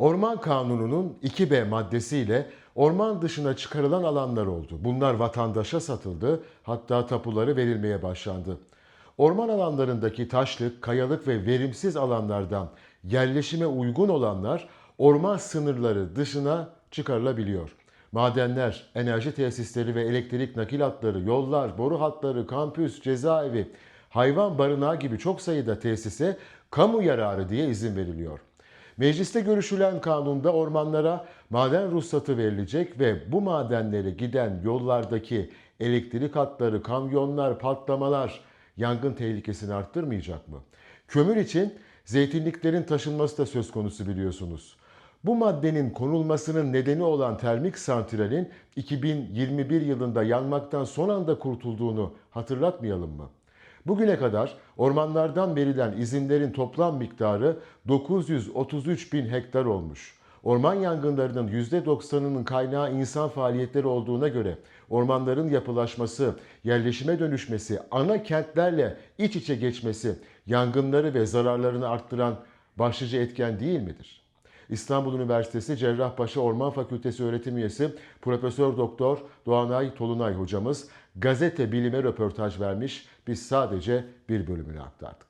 Orman Kanunu'nun 2B maddesiyle orman dışına çıkarılan alanlar oldu. Bunlar vatandaşa satıldı, hatta tapuları verilmeye başlandı. Orman alanlarındaki taşlık, kayalık ve verimsiz alanlardan yerleşime uygun olanlar orman sınırları dışına çıkarılabiliyor. Madenler, enerji tesisleri ve elektrik nakil hatları, yollar, boru hatları, kampüs, cezaevi, hayvan barınağı gibi çok sayıda tesise kamu yararı diye izin veriliyor. Mecliste görüşülen kanunda ormanlara maden ruhsatı verilecek ve bu madenlere giden yollardaki elektrik hatları, kamyonlar, patlamalar yangın tehlikesini arttırmayacak mı? Kömür için zeytinliklerin taşınması da söz konusu biliyorsunuz. Bu maddenin konulmasının nedeni olan termik santralin 2021 yılında yanmaktan son anda kurtulduğunu hatırlatmayalım mı? Bugüne kadar ormanlardan verilen izinlerin toplam miktarı 933 bin hektar olmuş. Orman yangınlarının %90'ının kaynağı insan faaliyetleri olduğuna göre ormanların yapılaşması, yerleşime dönüşmesi, ana kentlerle iç içe geçmesi yangınları ve zararlarını arttıran başlıca etken değil midir? İstanbul Üniversitesi Cerrahpaşa Orman Fakültesi öğretim üyesi Profesör Doktor Doğanay Tolunay hocamız gazete bilime röportaj vermiş. Biz sadece bir bölümünü aktardık.